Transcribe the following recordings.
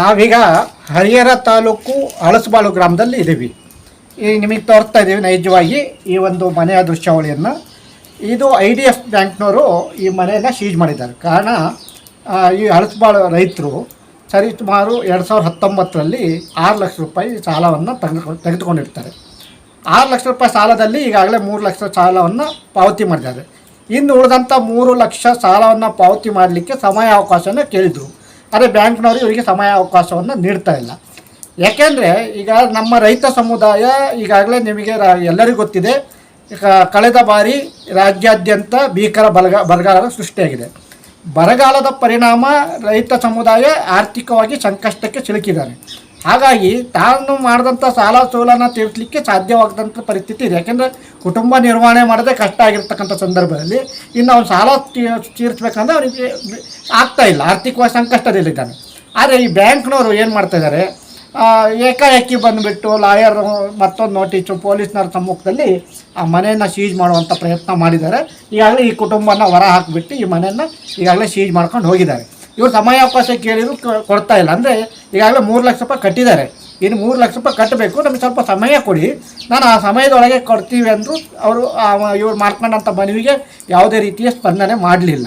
ನಾವೀಗ ಹರಿಹರ ತಾಲೂಕು ಹಳಸಬಾಳು ಗ್ರಾಮದಲ್ಲಿ ಇದ್ದೀವಿ. ಈ ನಿಮಗೆ ತೋರ್ತಾ ಇದ್ದೀವಿ ನೈಜವಾಗಿ ಈ ಒಂದು ಮನೆಯ ದೃಶ್ಯಾವಳಿಯನ್ನು. ಇದು ಐ ಡಿ ಎಫ್ ಬ್ಯಾಂಕ್ನವರು ಈ ಮನೆಯನ್ನು ಸೀಜ್ ಮಾಡಿದ್ದಾರೆ. ಕಾರಣ ಈ ಹಳಸಬಾಳು ರೈತರು ಸರಿ ಸುಮಾರು ಎರಡು ಸಾವಿರದ ಹತ್ತೊಂಬತ್ತರಲ್ಲಿ ಆರು ಲಕ್ಷ ರೂಪಾಯಿ ಸಾಲವನ್ನು ತೆಗೆದುಕೊಂಡು ತೆಗೆದುಕೊಂಡಿರ್ತಾರೆ. ಆರು ಲಕ್ಷ ರೂಪಾಯಿ ಸಾಲದಲ್ಲಿ ಈಗಾಗಲೇ ಮೂರು ಲಕ್ಷ ಸಾಲವನ್ನು ಪಾವತಿ ಮಾಡಿದ್ದಾರೆ. ಇನ್ನು ಉಳಿದಂಥ ಮೂರು ಲಕ್ಷ ಸಾಲವನ್ನು ಪಾವತಿ ಮಾಡಲಿಕ್ಕೆ ಸಮಯ ಅವಕಾಶನ ಕೇಳಿದರು. ಆದರೆ ಬ್ಯಾಂಕ್ನವರು ಇವರಿಗೆ ಸಮಯ ಅವಕಾಶವನ್ನು ನೀಡ್ತಾ ಇಲ್ಲ. ಯಾಕೆಂದರೆ ಈಗ ನಮ್ಮ ರೈತ ಸಮುದಾಯ ಈಗಾಗಲೇ ನಿಮಗೆ ಎಲ್ಲರಿಗೂ ಗೊತ್ತಿದೆ ಕಳೆದ ಬಾರಿ ರಾಜ್ಯಾದ್ಯಂತ ಭೀಕರ ಬಲಗ ಬರಗಾಲದ ಸೃಷ್ಟಿಯಾಗಿದೆ. ಬರಗಾಲದ ಪರಿಣಾಮ ರೈತ ಸಮುದಾಯ ಆರ್ಥಿಕವಾಗಿ ಸಂಕಷ್ಟಕ್ಕೆ ಸಿಲುಕಿದ್ದಾರೆ. ಹಾಗಾಗಿ ತಾನು ಮಾಡಿದಂಥ ಸಾಲ ಸೋಲನ ತೀರಿಸಲಿಕ್ಕೆ ಸಾಧ್ಯವಾಗದಂಥ ಪರಿಸ್ಥಿತಿ ಇದೆ. ಯಾಕೆಂದರೆ ಕುಟುಂಬ ನಿರ್ವಹಣೆ ಮಾಡೋದೇ ಕಷ್ಟ ಆಗಿರ್ತಕ್ಕಂಥ ಸಂದರ್ಭದಲ್ಲಿ ಇನ್ನು ಅವ್ನು ಸಾಲ ತೀರಿಸ್ಬೇಕಂದ್ರೆ ಅವನಿಗೆ ಆಗ್ತಾ ಇಲ್ಲ. ಆರ್ಥಿಕವಾಗಿ ಸಂಕಷ್ಟದಲ್ಲಿದ್ದಾನೆ. ಆದರೆ ಈ ಬ್ಯಾಂಕ್ನವರು ಏನು ಮಾಡ್ತಾ ಇದ್ದಾರೆ ಆ, ಏಕಾಏಕಿ ಬಂದುಬಿಟ್ಟು ಲಾಯರ್ ಮತ್ತೊಂದು ನೋಟಿಸು ಪೊಲೀಸ್ನವ್ರ ಸಮ್ಮುಖದಲ್ಲಿ ಆ ಮನೆಯನ್ನು ಸೀಜ್ ಮಾಡುವಂಥ ಪ್ರಯತ್ನ ಮಾಡಿದ್ದಾರೆ. ಈಗಾಗಲೇ ಈ ಕುಟುಂಬನ ಹೊರ ಹಾಕಿಬಿಟ್ಟು ಈ ಮನೆಯನ್ನು ಈಗಾಗಲೇ ಸೀಜ್ ಮಾಡ್ಕೊಂಡು ಹೋಗಿದ್ದಾರೆ. ಇವರು ಸಮಯಾವಕಾಶ ಕೇಳಿದ್ರು ಕೊಡ್ತಾ ಇಲ್ಲ. ಅಂದರೆ ಈಗಾಗಲೇ ಮೂರು ಲಕ್ಷ ರೂಪಾಯಿ ಕಟ್ಟಿದ್ದಾರೆ. ಇನ್ನು ಮೂರು ಲಕ್ಷ ರೂಪಾಯಿ ಕಟ್ಟಬೇಕು. ನಮಗೆ ಸ್ವಲ್ಪ ಸಮಯ ಕೊಡಿ. ನಾನು ಆ ಸಮಯದೊಳಗೆ ಕೊಡ್ತೀವಿ ಅಂದರು ಅವರು ಇವ್ರು ಮಾಡ್ಕೊಂಡಂಥ ಮನವಿಗೆ ಯಾವುದೇ ರೀತಿಯ ಸ್ಪಂದನೆ ಮಾಡಲಿಲ್ಲ.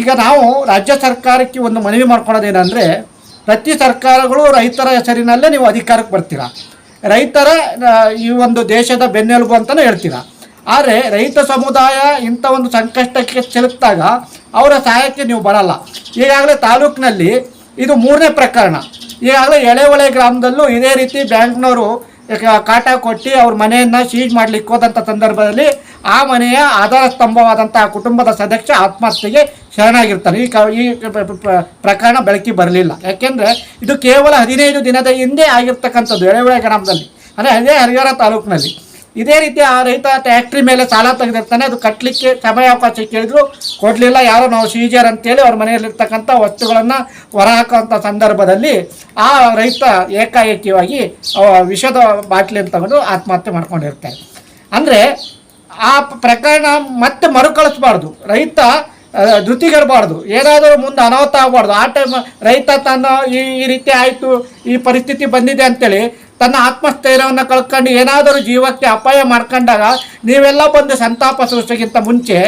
ಈಗ ನಾವು ರಾಜ್ಯ ಸರ್ಕಾರಕ್ಕೆ ಒಂದು ಮನವಿ ಮಾಡ್ಕೊಳ್ಳೋದೇನೆಂದರೆ ಪ್ರತಿ ಸರ್ಕಾರಗಳು ರೈತರ ಹೆಸರಿನಲ್ಲೇ ನೀವು ಅಧಿಕಾರಕ್ಕೆ ಬರ್ತೀರಾ. ರೈತರ ಈ ಒಂದು ದೇಶದ ಬೆನ್ನೆಲುಬು ಅಂತಲೇ ಹೇಳ್ತೀರಾ. ಆದರೆ ರೈತ ಸಮುದಾಯ ಇಂಥ ಒಂದು ಸಂಕಷ್ಟಕ್ಕೆ ಸಿಲುಕಿದಾಗ ಅವರ ಸಹಾಯಕ್ಕೆ ನೀವು ಬರಲ್ಲ. ಈಗಾಗಲೇ ತಾಲೂಕಿನಲ್ಲಿ ಇದು ಮೂರನೇ ಪ್ರಕರಣ. ಈಗಾಗಲೇ ಎಳೆಹೊಳೆ ಗ್ರಾಮದಲ್ಲೂ ಇದೇ ರೀತಿ ಬ್ಯಾಂಕ್ನವರು ಕಾಟ ಕೊಟ್ಟು ಅವ್ರ ಮನೆಯನ್ನು ಸೀಜ್ ಮಾಡಲಿಕ್ಕೆ ಹೋದಂಥ ಸಂದರ್ಭದಲ್ಲಿ ಆ ಮನೆಯ ಆಧಾರ ಸ್ತಂಭವಾದಂಥ ಕುಟುಂಬದ ಸದಸ್ಯ ಆತ್ಮಹತ್ಯೆಗೆ ಶರಣಾಗಿರ್ತಾರೆ. ಈ ಕ ಈ ಪ್ರ- ಪ್ರ- ಪ್ರ- ಪ್ರಕರಣ ಬೆಳಕಿ ಬರಲಿಲ್ಲ. ಯಾಕೆಂದರೆ ಇದು ಕೇವಲ ಹದಿನೈದು ದಿನದ ಹಿಂದೆ ಆಗಿರ್ತಕ್ಕಂಥದ್ದು ಎಳೆಹೊಳೆ ಗ್ರಾಮದಲ್ಲಿ. ಅಂದರೆ ಅದೇ ಹರಿಹರ ತಾಲೂಕಿನಲ್ಲಿ. ಇದೇ ರೀತಿ ಆ ರೈತ ಟ್ಯಾಕ್ಟ್ರಿ ಮೇಲೆ ಸಾಲ ತೆಗೆದಿರ್ತಾನೆ, ಅದು ಕಟ್ಟಲಿಕ್ಕೆ ಸಮಯಾವಕಾಶ ಕೇಳಿದ್ರು ಕೊಡಲಿಲ್ಲ. ಯಾರೋ ನಾವು ಸೀಜರ್ ಅಂತೇಳಿ ಅವ್ರ ಮನೆಯಲ್ಲಿರ್ತಕ್ಕಂಥ ವಸ್ತುಗಳನ್ನು ಹೊರಹಾಕುವಂಥ ಸಂದರ್ಭದಲ್ಲಿ ಆ ರೈತ ಏಕಾಏಕಿಯಾಗಿ ವಿಷದ ಬಾಟ್ಲಿಯನ್ನು ತಗೊಂಡು ಆತ್ಮಹತ್ಯೆ ಮಾಡ್ಕೊಂಡಿರ್ತಾರೆ ಅಂದರೆ ಆ ಪ್ರಕರಣ ಮತ್ತೆ ಮರುಕಳಿಸ್ಬಾರ್ದು. ರೈತ ಧೃತಿಗಿರಬಾರ್ದು ಏನಾದರೂ ಮುಂದೆ ಅನಾಹುತ ಆಗಬಾರ್ದು. ಆ ಟೈಮ್ ರೈತ ತನ್ನ ಈ ಈ ರೀತಿ ಆಯಿತು, ಈ ಪರಿಸ್ಥಿತಿ ಬಂದಿದೆ ಅಂತೇಳಿ ತನ್ನ ಆತ್ಮಸ್ಥೈರ್ಯವನ್ನು ಕಳ್ಕೊಂಡು ಏನಾದರೂ ಜೀವಕ್ಕೆ ಅಪಾಯ ಮಾಡ್ಕೊಂಡಾಗ ನೀವೆಲ್ಲ ಬಂದು ಸಂತಾಪ ಸೂಚಿಗಿಂತ ಮುಂಚೆ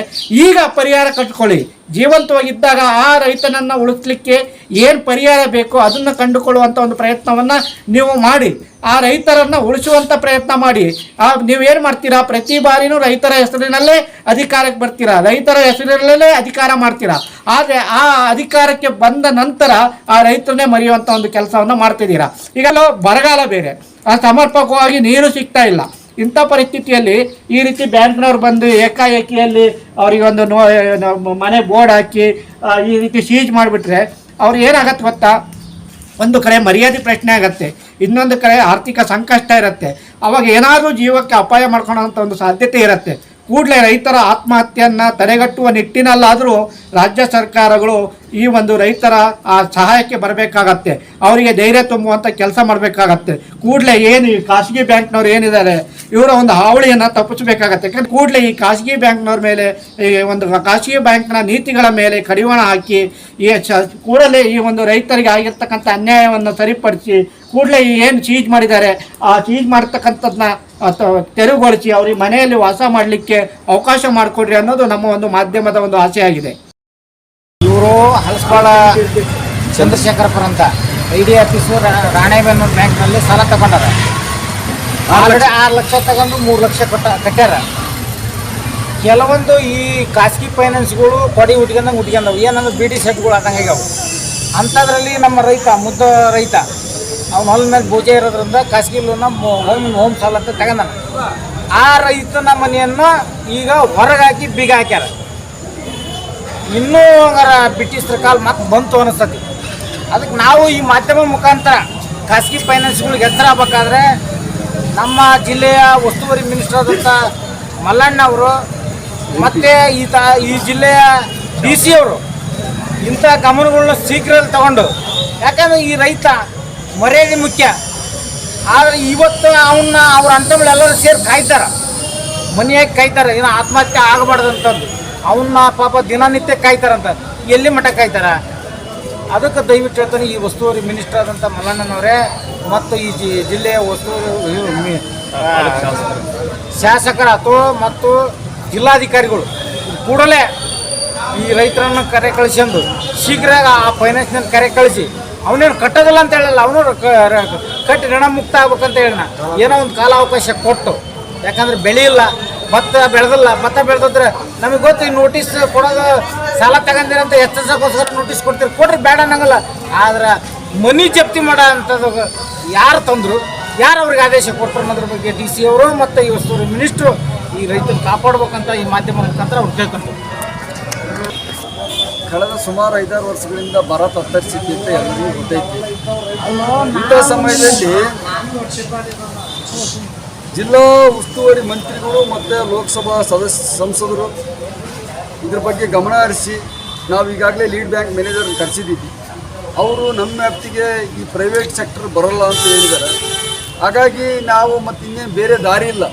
ಈಗ ಪರಿಹಾರ ಕಟ್ಕೊಳ್ಳಿ ಜೀವಂತವಾಗಿದ್ದಾಗ ಆ ರೈತನನ್ನು ಉಳಿಸ್ಲಿಕ್ಕೆ ಏನು ಪರಿಹಾರ ಬೇಕೋ ಅದನ್ನು ಕಂಡುಕೊಳ್ಳುವಂಥ ಒಂದು ಪ್ರಯತ್ನವನ್ನು ನೀವು ಮಾಡಿ. ಆ ರೈತರನ್ನು ಉಳಿಸುವಂಥ ಪ್ರಯತ್ನ ಮಾಡಿ. ಆ ನೀವೇನು ಮಾಡ್ತೀರಾ? ಪ್ರತಿ ಬಾರಿನೂ ರೈತರ ಹೆಸರಿನಲ್ಲೇ ಅಧಿಕಾರಕ್ಕೆ ಬರ್ತೀರಾ? ರೈತರ ಹೆಸರಿನಲ್ಲೇ ಅಧಿಕಾರ ಮಾಡ್ತೀರಾ? ಆದರೆ ಆ ಅಧಿಕಾರಕ್ಕೆ ಬಂದ ನಂತರ ಆ ರೈತರನ್ನೇ ಮರೆಯುವಂಥ ಒಂದು ಕೆಲಸವನ್ನು ಮಾಡ್ತಿದ್ದೀರಾ? ಈಗ ಬರಗಾಲ ಬೇರೆ. ಆ ಸಮರ್ಪಕವಾಗಿ ನೀರು ಸಿಗ್ತಾ ಇಲ್ಲ. ಇಂಥ ಪರಿಸ್ಥಿತಿಯಲ್ಲಿ ಈ ರೀತಿ ಬ್ಯಾಂಕ್ನವ್ರು ಬಂದು ಏಕಾಏಕಿಯಲ್ಲಿ ಅವರಿಗೆ ಒಂದು ನೋ ಮನೆ ಬೋರ್ಡ್ ಹಾಕಿ ಈ ರೀತಿ ಸೀಜ್ ಮಾಡಿಬಿಟ್ರೆ ಅವ್ರು ಏನಾಗತ್ತೆ ಗೊತ್ತಾ? ಒಂದು ಕಡೆ ಮರ್ಯಾದೆ ಪ್ರಶ್ನೆ ಆಗತ್ತೆ, ಇನ್ನೊಂದು ಕಡೆ ಆರ್ಥಿಕ ಸಂಕಷ್ಟ ಇರುತ್ತೆ. ಅವಾಗ ಏನಾದರೂ ಜೀವಕ್ಕೆ ಅಪಾಯ ಮಾಡ್ಕೊಳ್ಳೋಂಥ ಒಂದು ಸಾಧ್ಯತೆ ಇರುತ್ತೆ. ಕೂಡಲೇ ರೈತರ ಆತ್ಮಹತ್ಯೆಯನ್ನು ತಡೆಗಟ್ಟುವ ನಿಟ್ಟಿನಲ್ಲಾದರೂ ರಾಜ್ಯ ಸರ್ಕಾರಗಳು ಈ ಒಂದು ರೈತರ ಆ ಸಹಾಯಕ್ಕೆ ಬರಬೇಕಾಗತ್ತೆ. ಅವರಿಗೆ ಧೈರ್ಯ ತುಂಬುವಂಥ ಕೆಲಸ ಮಾಡಬೇಕಾಗತ್ತೆ. ಕೂಡಲೇ ಏನು ಈ ಖಾಸಗಿ ಬ್ಯಾಂಕ್ನವ್ರು ಏನಿದ್ದಾರೆ, ಇವರ ಒಂದು ಹಾವಳಿಯನ್ನು ತಪ್ಪಿಸಬೇಕಾಗತ್ತೆ. ಯಾಕಂದ್ರೆ ಕೂಡಲೇ ಈ ಖಾಸಗಿ ಬ್ಯಾಂಕ್ನವ್ರ ಮೇಲೆ, ಈ ಒಂದು ಖಾಸಗಿ ಬ್ಯಾಂಕ್ನ ನೀತಿಗಳ ಮೇಲೆ ಕಡಿವಾಣ ಹಾಕಿ ಈ ಕೂಡಲೇ ಈ ಒಂದು ರೈತರಿಗೆ ಆಗಿರ್ತಕ್ಕಂಥ ಅನ್ಯಾಯವನ್ನು ಸರಿಪಡಿಸಿ ಕೂಡಲೇ ಏನು ಚೀಜ್ ಮಾಡಿದ್ದಾರೆ? ಆ ಚೀಜ್ ಮಾಡ್ತಕ್ಕಂಥದ್ದನ್ನ ತೆರವುಗೊಳಿಸಿ ಅವ್ರಿಗೆ ಮನೆಯಲ್ಲಿ ವಾಸ ಮಾಡಲಿಕ್ಕೆ ಅವಕಾಶ ಮಾಡಿಕೊಡ್ರಿ ಅನ್ನೋದು ನಮ್ಮ ಒಂದು ಮಾಧ್ಯಮದ ಒಂದು ಆಸೆಯಾಗಿದೆ ಆಗಿದೆ. ಇವರು ಹಲಸಬಾಳ ಚಂದ್ರಶೇಖರಪುರ ಅಂತ. ಐ ಡಿ ಆಫೀಸು ರಾಣೆಬೆನ್ನೂರು ಬ್ಯಾಂಕ್ನಲ್ಲಿ ಸಾಲ ತಗೊಂಡಾರ. ಆಲ್ರೆಡಿ ಆರು ಲಕ್ಷ ತಗೊಂಡು ಮೂರು ಲಕ್ಷ ಕೊಟ್ಟ ಕಟ್ಟ್ಯಾರ. ಕೆಲವೊಂದು ಈ ಖಾಸಗಿ ಫೈನಾನ್ಸ್ಗಳು ಕೊಡಿ ಉಟ್ಕೊಂಡಂಗೆ ಉಟ್ಕೊಂಡವು. ಏನಂದ್ರೆ ಬಿ ಡಿ ಸೆಟ್ಗಳು ಆದಂಗೆ ಆಗ್ಯಾವ. ಅಂಥದ್ರಲ್ಲಿ ನಮ್ಮ ರೈತ ಮುದ್ದ ರೈತ ಅವ್ನ ಹೊಲ ಮೇಲೆ ಭೂಜೆ ಇರೋದ್ರಿಂದ ಖಾಸಗಿ ಲೋನ್ ಹೋಮ್ ಹೋಮ್ ಸಾಲ ಅಂತ ತಗೊಂಡಾನ. ಆ ರೈತನ ಮನೆಯನ್ನು ಈಗ ಹೊರಗೆ ಹಾಕಿ ಬೀಗ ಹಾಕ್ಯಾರ. ಇನ್ನೂ ಹಂಗಾರ ಬ್ರಿಟಿಷರ ಕಾಲ ಮತ್ತೆ ಬಂತು ಅನಿಸ್ತತಿ. ಅದಕ್ಕೆ ನಾವು ಈ ಮಾಧ್ಯಮ ಮುಖಾಂತರ ಖಾಸಗಿ ಫೈನಾನ್ಸ್ಗಳಿಗೆ ಎತ್ತರ ಆಗ್ಬೇಕಾದ್ರೆ ನಮ್ಮ ಜಿಲ್ಲೆಯ ಉಸ್ತುವಾರಿ ಮಿನಿಸ್ಟರ್ ಆದಂಥ ಮಲ್ಲಣ್ಣ ಅವರು, ಮತ್ತು ಈ ತ, ಈ ಜಿಲ್ಲೆಯ ಡಿ ಸಿ ಅವರು ಇಂಥ ಗಮನಗಳನ್ನ ಶೀಘ್ರದಲ್ಲಿ ತಗೊಂಡು. ಯಾಕಂದ್ರೆ ಈ ರೈತ ಮರ್ಯಾದೆ ಮುಖ್ಯ. ಆದರೆ ಇವತ್ತು ಅವನ್ನ ಅವ್ರ ಅಂಥವ್ಳೆಲ್ಲರೂ ಸೇರಿ ಕಾಯ್ತಾರ. ಮನೆಯಾಗಿ ಕಾಯ್ತಾರೆ. ಏನೋ ಆತ್ಮಹತ್ಯೆ ಆಗಬಾರ್ದು ಅಂತಂದು ಅವನ್ನ ಪಾಪ ದಿನನಿತ್ಯ ಕಾಯ್ತಾರಂತ ಎಲ್ಲಿ ಮಠ ಕಾಯ್ತಾರ? ಅದಕ್ಕೆ ದಯವಿಟ್ಟು ಹೇಳ್ತಾನೆ ಈ ಉಸ್ತುವಾರಿ ಮಿನಿಸ್ಟರ್ ಆದಂಥ ಮಲ್ಲಣ್ಣನವರೇ ಮತ್ತು ಈ ಜಿ- ಜಿಲ್ಲೆಯ ಆ, ಶಾಸಕರ ಅಥವಾ ಮತ್ತು ಜಿಲ್ಲಾಧಿಕಾರಿಗಳು ಕೂಡಲೇ ಈ ರೈತರನ್ನು ಕರೆ ಕಳಿಸ್ಕೊಂಡು ಶೀಘ್ರ ಆ ಫೈನಾನ್ಸ್ನಲ್ಲಿ ಕರೆ ಕಳಿಸಿ ಅವನೇನು ಕಟ್ಟೋದಿಲ್ಲ ಅಂತ ಹೇಳಲ್ಲ ಅವನು ಕಟ್ಟಿ ಋಣ ಮುಕ್ತ ಆಗ್ಬೇಕಂತ ಹೇಳಿನ ಏನೋ ಒಂದು ಕಾಲಾವಕಾಶ ಕೊಟ್ಟು, ಯಾಕಂದ್ರೆ ಬೆಳೆಯಿಲ್ಲ, ಭತ್ತ ಬೆಳೆದಿಲ್ಲ, ಭತ್ತ ಬೆಳೆದಿದ್ರೆ ನಮಗೆ ಗೊತ್ತು, ಈ ನೋಟಿಸ್ ಕೊಡೋದು ಸಾಲ ತಗೊಂಡಿರಂತ ಎಚ್ಚರಿಸೋಕ್ಕೋಸ್ಕರ ನೋಟಿಸ್ ಕೊಡ್ತೀರಿ. ಕೊಡ್ರಿ ಬೇಡ ಅನ್ನಂಗಲ್ಲ. ಆದ್ರೆ ಮನಿ ಜಪ್ತಿ ಮಾಡೋ ಅಂಥದ್ದು ಯಾರು ತಂದರು? ಯಾರು ಅವ್ರಿಗೆ ಆದೇಶ ಕೊಟ್ಟರು ಅನ್ನೋದ್ರ ಬಗ್ಗೆ ಡಿ ಸಿ ಅವರು ಮತ್ತು ವಸ್ತುವರು ಮಿನಿಸ್ಟ್ರು ಈ ರೈತರು ಕಾಪಾಡ್ಬೇಕಂತ ಈ ಮಾಧ್ಯಮ ಮುಖಾಂತರ ಅವ್ರು ಕೇಳ್ಕೊಂತಾರೆ ಕಳೆದ ಸುಮಾರು ಐದಾರು ವರ್ಷಗಳಿಂದ ಬರ ತತ್ತರಿಸಿತ್ತು ಅಂತ ಎಲ್ಲರಿಗೂ ಗೊತ್ತೈತಿ. ಇಂಥ ಸಮಯದಲ್ಲಿ ಜಿಲ್ಲಾ ಉಸ್ತುವಾರಿ ಮಂತ್ರಿಗಳು ಮತ್ತು ಲೋಕಸಭಾ ಸದಸ್ಯ ಸಂಸದರು ಇದ್ರ ಬಗ್ಗೆ ಗಮನ ಹರಿಸಿ ನಾವು ಈಗಾಗಲೇ ಲೀಡ್ ಬ್ಯಾಂಕ್ ಮ್ಯಾನೇಜರ್ ಕರೆಸಿದ್ದೀವಿ. ಅವರು ನಮ್ಮ ವ್ಯಾಪ್ತಿಗೆ ಈ ಪ್ರೈವೇಟ್ ಸೆಕ್ಟರ್ ಬರೋಲ್ಲ ಅಂತ ಹೇಳಿದ್ದಾರೆ. ಹಾಗಾಗಿ ನಾವು ಮತ್ತು ಇನ್ನೇನು ಬೇರೆ ದಾರಿ ಇಲ್ಲ.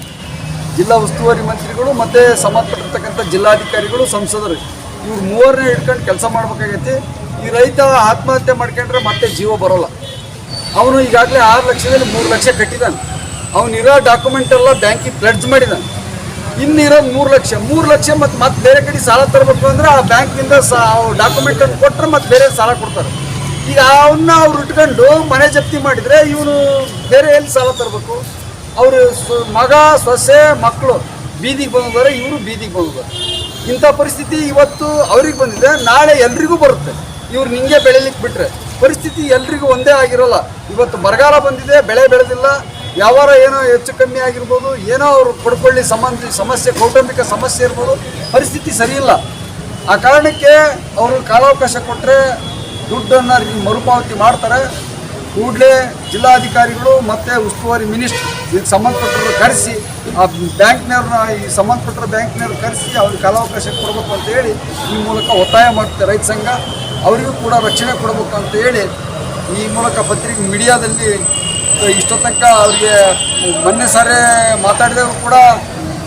ಜಿಲ್ಲಾ ಉಸ್ತುವಾರಿ ಮಂತ್ರಿಗಳು ಮತ್ತು ಸಂಬಂಧಪಟ್ಟಿರ್ತಕ್ಕಂಥ ಜಿಲ್ಲಾಧಿಕಾರಿಗಳು ಸಂಸದರು. ಇವ್ರು ಮೂವರನ್ನೇ ಇಟ್ಕೊಂಡು ಕೆಲಸ ಮಾಡ್ಬೇಕಾಗೈತಿ. ಈ ರೈತ ಆತ್ಮಹತ್ಯೆ ಮಾಡ್ಕೊಂಡ್ರೆ ಮತ್ತೆ ಜೀವ ಬರೋಲ್ಲ. ಅವನು ಈಗಾಗಲೇ ಆರು ಲಕ್ಷದಲ್ಲಿ ಮೂರು ಲಕ್ಷ ಕಟ್ಟಿದ್ದಾನೆ ಅವನಿರೋ ಡಾಕ್ಯುಮೆಂಟ್ ಎಲ್ಲ ಬ್ಯಾಂಕಿಗೆ ಪ್ಲಡ್ಜ್ ಮಾಡಿದ್ದಾನೆ ಇನ್ನಿರೋ ಮೂರು ಲಕ್ಷ ಮೂರು ಲಕ್ಷ ಮತ್ತು ಮತ್ತೆ ಬೇರೆ ಕಡೆ ಸಾಲ ತರಬೇಕು ಅಂದ್ರೆ ಆ ಬ್ಯಾಂಕಿಂದ ಸಾ ಡಾಕ್ಯುಮೆಂಟನ್ನು ಕೊಟ್ಟರೆ ಮತ್ತೆ ಬೇರೆ ಸಾಲ ಕೊಡ್ತಾರೆ. ಈಗ ಅವನ್ನ ಅವ್ರು ಇಟ್ಕೊಂಡು ಮನೆ ಜಪ್ತಿ ಮಾಡಿದರೆ ಇವನು ಬೇರೆ ಎಲ್ಲಿ ಸಾಲ ತರಬೇಕು? ಅವರು ಮಗ, ಸೊಸೆ ಮಕ್ಕಳು ಬೀದಿಗೆ ಬಂದಿದ್ದಾರೆ ಇವರು ಬೀದಿಗೆ ಬಂದಿದ್ದಾರೆ ಇಂಥ ಪರಿಸ್ಥಿತಿ ಇವತ್ತು ಅವ್ರಿಗೆ ಬಂದಿದೆ. ನಾಳೆ ಎಲ್ರಿಗೂ ಬರುತ್ತೆ. ಇವ್ರು ನಿಂಗೆ ಬೆಳಿಲಿಕ್ಕೆ ಬಿಟ್ರೆ. ಪರಿಸ್ಥಿತಿ ಎಲ್ರಿಗೂ ಒಂದೇ ಆಗಿರೋಲ್ಲ. ಇವತ್ತು ಬರಗಾಲ ಬಂದಿದೆ, ಬೆಳೆ ಬೆಳೆದಿಲ್ಲ. ವ್ಯವಹಾರ ಏನೋ ಹೆಚ್ಚು ಕಮ್ಮಿ ಆಗಿರ್ಬೋದು, ಏನೋ ಅವರು ಪಡ್ಕೊಳ್ಳಿ ಸಂಬಂಧ ಸಮಸ್ಯೆ, ಕೌಟುಂಬಿಕ ಸಮಸ್ಯೆ ಇರ್ಬೋದು. ಪರಿಸ್ಥಿತಿ ಸರಿಯಿಲ್ಲ. ಆ ಕಾರಣಕ್ಕೆ ಅವರು ಕಾಲಾವಕಾಶ ಕೊಟ್ಟರೆ ದುಡ್ಡನ್ನು ಮರುಪಾವತಿ ಮಾಡ್ತಾರೆ. ಕೂಡಲೇ ಜಿಲ್ಲಾಧಿಕಾರಿಗಳು ಮತ್ತು ಉಸ್ತುವಾರಿ ಮಿನಿಸ್ಟ್ರು ಇದಕ್ಕೆ ಸಂಬಂಧಪಟ್ಟರು ಕರೆಸಿ, ಆ ಬ್ಯಾಂಕ್ನವ್ರನ್ನ ಈ ಸಂಬಂಧಪಟ್ಟ ಬ್ಯಾಂಕ್ನವ್ರು ಕರೆಸಿ ಅವ್ರಿಗೆ ಕಾಲಾವಕಾಶ ಕೊಡಬೇಕು ಅಂತ ಹೇಳಿ ಈ ಮೂಲಕ ಒತ್ತಾಯ ಮಾಡುತ್ತೆ ರೈತ ಸಂಘ. ಅವರಿಗೂ ಕೂಡ ರಕ್ಷಣೆ ಕೊಡಬೇಕು ಅಂತ ಹೇಳಿ ಈ ಮೂಲಕ ಪತ್ರಿಕೆ ಮೀಡಿಯಾದಲ್ಲಿ ಇಷ್ಟೋ ತನಕ ಅವ್ರಿಗೆ ಮೊನ್ನೆ ಸಾರೇ ಮಾತಾಡಿದವರು ಕೂಡ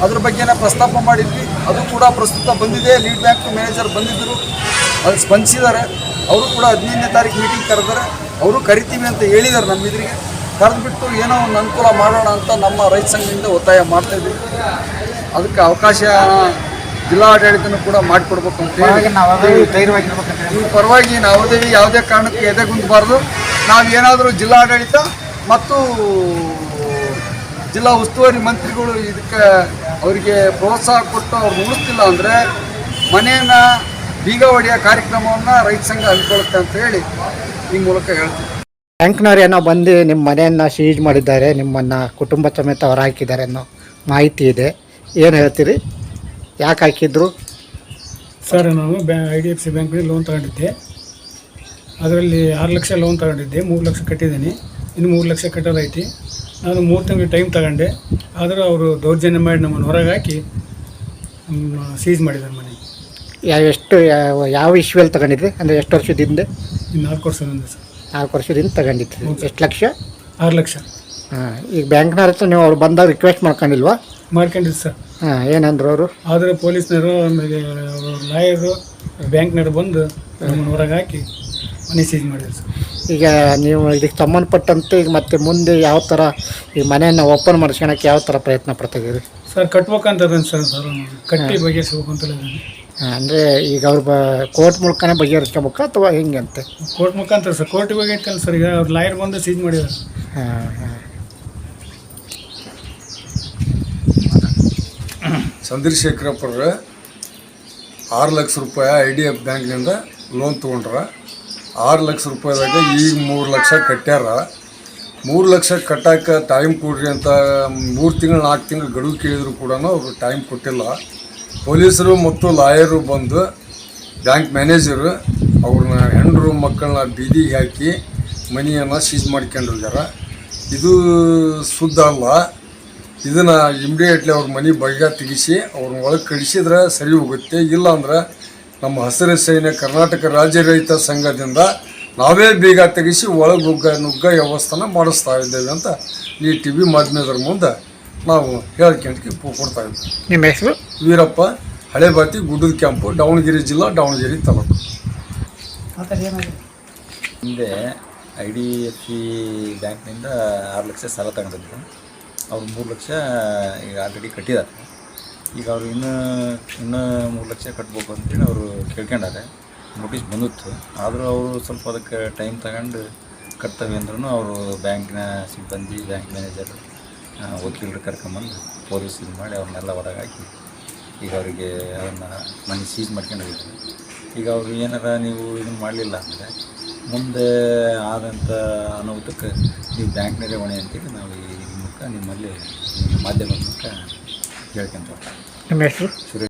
ಅದ್ರ ಬಗ್ಗೆನೇ ಪ್ರಸ್ತಾಪ ಮಾಡಿದ್ವಿ. ಅದು ಕೂಡ ಪ್ರಸ್ತುತ ಬಂದಿದೆ. ಲೀಡ್ ಬ್ಯಾಂಕ್ ಮ್ಯಾನೇಜರ್ ಬಂದಿದ್ದರು. ಅಲ್ಲಿ ಸ್ಪಂದಿಸಿದ್ದಾರೆ. ಅವರು ಕೂಡ ಹದಿನೈದನೇ ತಾರೀಕು ಮೀಟಿಂಗ್ ಕರೆದಾರೆ ಅವರು ಕರಿತೀವಿ ಅಂತ ಹೇಳಿದ್ದಾರೆ ನಮ್ಮ ಇದ್ರಿಗೆ ಕರೆದ್ಬಿಟ್ಟು ಏನೋ ಒಂದು ಅನುಕೂಲ ಮಾಡೋಣ ಅಂತ ನಮ್ಮ ರೈತ ಸಂಘದಿಂದ ಒತ್ತಾಯ ಮಾಡ್ತಾ ಇದ್ದೀವಿ ಅದಕ್ಕೆ ಅವಕಾಶ ಜಿಲ್ಲಾಡಳಿತನೂ ಕೂಡ ಮಾಡಿಕೊಡ್ಬೇಕು ಅಂತ ಈ ಪರವಾಗಿ ಯಾವುದೇ ಯಾವುದೇ ಕಾರಣಕ್ಕೆ ಎದೆಗುಂದಬಾರ್ದು. ನಾವು ಏನಾದರೂ ಜಿಲ್ಲಾಡಳಿತ ಮತ್ತು ಜಿಲ್ಲಾ ಉಸ್ತುವಾರಿ ಮಂತ್ರಿಗಳು ಇದಕ್ಕೆ ಅವರಿಗೆ ಪ್ರೋತ್ಸಾಹ ಕೊಟ್ಟು ಅವ್ರು ಮುಗಿಸ್ತಿಲ್ಲ ಅಂದರೆ ಮನೆಯನ್ನು ಬೀಗ ಹೊಡೆಯೋ ಕಾರ್ಯಕ್ರಮವನ್ನು ರೈತ ಸಂಘ ಹಮ್ಮಿಕೊಳ್ಳುತ್ತೆ ಅಂತ ಹೇಳಿ. ಈ ಮೂಲಕ ಹೇಳ್ತೀನಿ. ಬ್ಯಾಂಕ್ನವ್ರು ಏನೋ ಬಂದು ನಿಮ್ಮ ಮನೆಯನ್ನು ಸೀಜ್ ಮಾಡಿದ್ದಾರೆ ನಿಮ್ಮನ್ನು ಕುಟುಂಬ ಸಮೇತ ಹೊರ ಹಾಕಿದ್ದಾರೆ ಅನ್ನೋ ಮಾಹಿತಿ ಇದೆ. ಏನು ಹೇಳ್ತೀರಿ? ಯಾಕೆ ಹಾಕಿದ್ರು? ಸರ್ ನಾನು ಬ್ಯಾ ಐ ಡಿ ಎಫ್ ಸಿ ಬ್ಯಾಂಕ್ನಲ್ಲಿ ಲೋನ್ ತಗೊಂಡಿದ್ದೆ. ಅದರಲ್ಲಿ ಆರು ಲಕ್ಷ ಲೋನ್ ತಗೊಂಡಿದ್ದೆ. ಮೂರು ಲಕ್ಷ ಕಟ್ಟಿದ್ದೀನಿ. ಇನ್ನು ಮೂರು ಲಕ್ಷ ಕಟ್ಟೋದೈತಿ ನಾನು ಮೂರು ತಿಂಗಳು ಟೈಮ್ ತಗೊಂಡೆ. ಆದರೂ ಅವರು ದೌರ್ಜನ್ಯ ಮಾಡಿ ನಮ್ಮನ್ನು ಹೊರಗೆ ಹಾಕಿ ಸೀಜ್ ಮಾಡಿದ್ದಾರೆ ಮನೆ ಯಾವ ಎಷ್ಟು ಯಾವ ಯಾವ ಇಶ್ಯೂಯಲ್ಲಿ ತಗೊಂಡಿದ್ರಿ? ಅಂದರೆ ಎಷ್ಟು ವರ್ಷದ ಹಿಂದೆ ಇನ್ನು ನಾಲ್ಕು ವರ್ಷದಿಂದ ಸರ್. ನಾಲ್ಕು ವರ್ಷದಿಂದ ತಗೊಂಡಿದ್ರಿ. ಎಷ್ಟು ಲಕ್ಷ? ಆರು ಲಕ್ಷ. ಹಾಂ ಈಗ ಬ್ಯಾಂಕ್ನವ್ರ ಹತ್ರ ನೀವು ಅವ್ರು ಬಂದಾಗ ರಿಕ್ವೆಸ್ಟ್ ಮಾಡ್ಕೊಂಡಿಲ್ವಾ? ಮಾಡ್ಕೊಂಡಿದ್ದು ಸರ್. ಹಾಂ ಏನಂದ್ರು ಅವರು? ಆದರೆ ಪೊಲೀಸ್ನವರು ಆಮೇಲೆ ಲಾಯರು ಬ್ಯಾಂಕ್ನವ್ರು ಬಂದು ನಮ್ಮನ್ನು ಹೊರಗೆ ಹಾಕಿ ಮನೆ ಸೀಜ್ ಮಾಡಿದ್ರು ಸರ್. ಈಗ ನೀವು ಇದಕ್ಕೆ ಸಂಬಂಧಪಟ್ಟಂತೆ ಈಗ ಮತ್ತೆ ಮುಂದೆ ಯಾವ ಥರ ಈ ಮನೆಯನ್ನು ಓಪನ್ ಮಾಡಿಸ್ಕೊಳಕ್ಕೆ ಯಾವ ಥರ ಪ್ರಯತ್ನ ಪಡ್ತಿದ್ದೀರಿ ಸರ್ ಕಟ್ಬೇಕಂತ ಸರ್. ಸರ್ ಕಟ್ಟಿ ಬಗೆಹರಿಸ್ಬೇಕು ಅಂತ ಇದ್ದೀನಿ. ಅಂದರೆ ಈಗ ಅವ್ರ ಬ ಕೋರ್ಟ್ ಮೂಲಕನೇ ಬಗೆಹರಿಸ್ಕೋಬೇಕಾ ಅಥವಾ ಹೆಂಗೆ ಅಂತ? ಕೋರ್ಟ್ ಮುಖಾಂತರ ಸರ್ ಕೋರ್ಟಿಗೆ ಹೋಗಿ ಐತಲ್ಲ ಸರ್ ಈಗ ಅವ್ರು ಲಾಯರ್ ಬಂದು ಸೀಜ್ ಮಾಡಿದ್ರು. ಹಾಂ ಹಾಂ. ಚಂದ್ರಶೇಖರಪ್ಪರ ಆರು ಲಕ್ಷ ರೂಪಾಯಿ ಐ ಡಿ ಎಫ್ ಬ್ಯಾಂಕ್ನಿಂದ ಲೋನ್ ತೊಗೊಂಡ್ರ. ಆರು ಲಕ್ಷ ರೂಪಾಯಿದಾಗ ಈಗ ಮೂರು ಲಕ್ಷ ಕಟ್ಟ್ಯಾರ ಮೂರು ಲಕ್ಷ ಕಟ್ಟಕ್ಕೆ ಟೈಮ್ ಕೊಡ್ರಿ ಅಂತ ಮೂರು ತಿಂಗಳು ನಾಲ್ಕು ತಿಂಗಳು ಗಡುವು ಕೇಳಿದ್ರು ಕೂಡ ಅವರು ಟೈಮ್ ಕೊಟ್ಟಿಲ್ಲ. ಪೊಲೀಸರು ಮತ್ತು ಲಾಯರು ಬಂದು ಬ್ಯಾಂಕ್ ಮ್ಯಾನೇಜರು ಅವ್ರನ್ನ ಹೆಂಡರು ಮಕ್ಕಳನ್ನ ಬೀದಿಗೆ ಹಾಕಿ ಮನಿಯನ್ನು ಸೀಜ್ ಮಾಡ್ಕೊಂಡಿದ್ದಾರೆ. ಇದು ಶುದ್ಧ ಅಲ್ಲ. ಇದನ್ನು ಇಮಿಡಿಯೇಟ್ಲಿ ಅವ್ರ ಮನೆ ಬಗೆ ತೆಗಿಸಿ ಅವ್ರನ್ನ ಒಳಗೆ ಕಳಿಸಿದ್ರೆ ಸರಿ ಹೋಗುತ್ತೆ. ಇಲ್ಲಾಂದ್ರೆ ನಮ್ಮ ಹಸಿರು ಸೇನೆ ಕರ್ನಾಟಕ ರಾಜ್ಯ ರೈತ ಸಂಘದಿಂದ ನಾವೇ ಬೀಗ ತೆಗಿಸಿ ಒಳಗೆ ನುಗ್ಗ ನುಗ್ಗ ವ್ಯವಸ್ಥೆನ ಮಾಡಿಸ್ತಾ ಇದ್ದೇವೆ ಅಂತ ಈ ಟಿ ವಿ ಮಾಧ್ಯಮದರ ಮುಂದೆ ನಾವು ಹೇಳ್ಕೊಂಡ್ಕೆ ಕೊಡ್ತಾ ಇದ್ದೀವಿ ನಿಮ್ಮ ಹೆಸರು? ವೀರಪ್ಪ ಹಳೆ ಬಾತಿ ಗುಡ್ಡದ ಕ್ಯಾಂಪು ದಾವಣಗೆರೆ ಜಿಲ್ಲಾ ದಾವಣಗೆರೆ ತಾಲೂಕು. ಹಿಂದೆ ಐ ಡಿ ಎಫ್ ಸಿ ಬ್ಯಾಂಕ್ನಿಂದ ಆರು ಲಕ್ಷ ಸಾಲ ತಗೊಂಡಿದ್ರು. ಅವ್ರು ಮೂರು ಲಕ್ಷ ಈಗ ಆಲ್ರೆಡಿ ಕಟ್ಟಿದ್ದಾರೆ. ಈಗ ಅವರು ಇನ್ನೂ ಇನ್ನೂ ಮೂರು ಲಕ್ಷ ಕಟ್ಬೇಕು ಅಂತೇಳಿ ಅವರು ಕೇಳ್ಕೊಂಡಾರೆ. ನೋಟಿಸ್ ಬಂದಿತ್ತು. ಆದರೂ ಅವರು ಸ್ವಲ್ಪ ಅದಕ್ಕೆ ಟೈಮ್ ತಗೊಂಡು ಕಟ್ತವೆ ಅಂದ್ರೂ ಅವರು ಬ್ಯಾಂಕ್ನ ಸಿಬ್ಬಂದಿ ಬ್ಯಾಂಕ್ ಮ್ಯಾನೇಜರ್ ವಕೀಲರು ಕರ್ಕೊಂಬಂದು ಪೊಲೀಸ್ ಇದು ಮಾಡಿ ಅವ್ರನ್ನೆಲ್ಲ ಹೊರಗಾಕಿ ಈಗ ಅವರಿಗೆ ಅದನ್ನು ಮನೆ ಸೀಸ್ ಮಾಡ್ಕೊಂಡು ಹೋಗಿದ್ರು ಈಗ ಅವರು ಏನಾರ ನೀವು ಇದು ಮಾಡಲಿಲ್ಲ ಅಂದರೆ ಮುಂದೆ ಆದಂಥ ಅನುಭವಕ್ಕೆ ನೀವು ಬ್ಯಾಂಕ್ನಲ್ಲೇ ಹೊಣೆ ಅಂತೇಳಿ ನಾವು ಈ ಮೂಲಕ ನಿಮ್ಮಲ್ಲಿ ನಿಮ್ಮ ಮಾಧ್ಯಮದ ಮೂಲಕ ಹೇಳ್ಕೊಂತ ನಿಮ್ಮ ಹೆಸರು? ಸುರೇಶ್.